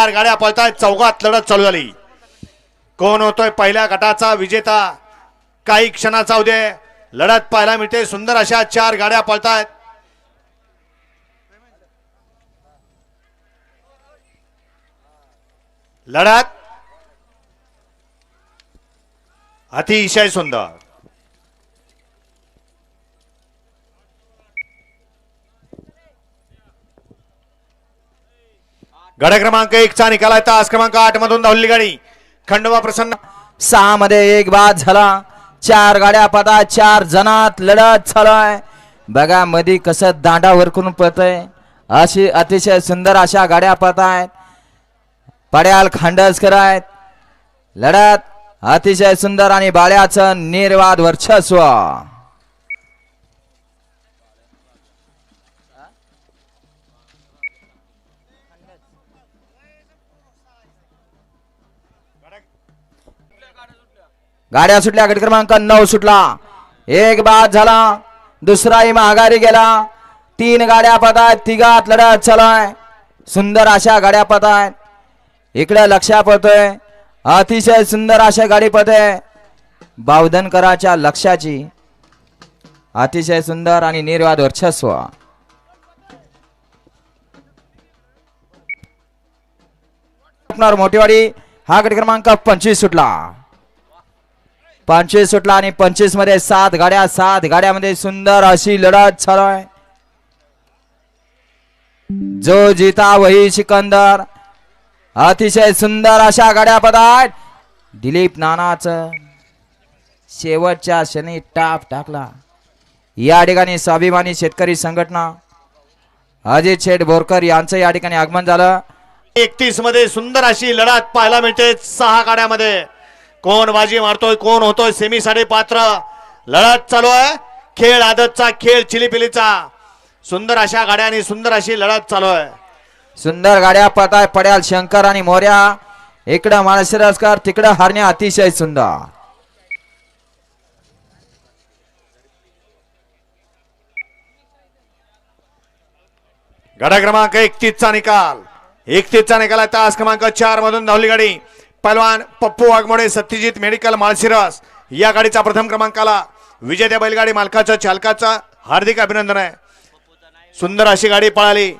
चार गाड्या पळतायत चौघात लढत चालू झाली. कोण होतोय पहिल्या गटाचा विजेता? काही क्षणाचा उदय लढत पाहायला मिळते. सुंदर अशा चार गाड्या पळतायत. लढत अतिशय सुंदर. गड क्रमांक एक चा निकाल आहे. तास क्रमांक आठ मधून धावली गाडी. खंडोबा प्रसन्न. सहा मध्ये एक बाद झाला. चार गाड्या पदा चार जणात लढत चालू आहे बघा मधी कसं दांडा वरकून पळतय. अशी अतिशय सुंदर अशा गाड्या पळत आहेत पड्याल खांडसकर आहेत लढत अतिशय सुंदर आणि बाळ्याचं निर्वाद वर्चस्व. गाड्या सुटल्या गट क्रमांक नऊ सुटला. एक बाद झाला दुसराही माघारी गेला. तीन गाड्या पत आहेत तिघात लढत चालू आहे सुंदर अशा गाड्या पत आहेत इकडे लक्षात पळतोय. अतिशय सुंदर अशा गाडी पते बावधनकराच्या लक्षाची अतिशय सुंदर आणि निर्वाद वर्चस्व. मोठीवाडी हा गट क्रमांक पंचवीस सुटला. पंचवीस सुटला आणि पंचवीसमध्ये सात गाड्या सात गाड्यामध्ये सुंदर अशी लढत चालू आहे. जो जिता वही सिकंदर. अतिशय सुंदर अशा गाड्या पदार्थ दिलीप नानाच शेवटच्या क्षणी टाप टाकला. या ठिकाणी स्वाभिमानी शेतकरी संघटना अजित शेठ बोरकर यांचं या ठिकाणी आगमन झालं. एकतीसमध्ये सुंदर अशी लढत पाहायला मिळते सहा गाड्यामध्ये. कोण बाजी मारतोय कोण होतोय सेमी साठी पात्र. लढत चालू आहे. खेळ आदतचा खेळ चिलीपिलीचा. सुंदर अशा गाड्या आणि सुंदर अशी लढत चालू आहे. सुंदर गाड्या पताय पड्याल शंकर आणि मोर्या. इकडं माळशिरसकर तिकडं हरण्या अतिशय सुंदर. गडा क्रमांक एकतीस चा निकाल. एकतीस चा निकाल आहे. तास क्रमांक चार मधून धावली गाडी. पहलवान पप्पू वाघमोडे सत्यजित मेडिकल माळशिरस या गाडीचा प्रथम क्रमांकाला विजेत्या बैलगाडी मालकाचा चालकाचा हार्दिक अभिनंदन आहे. सुंदर अशी गाडी पळाली.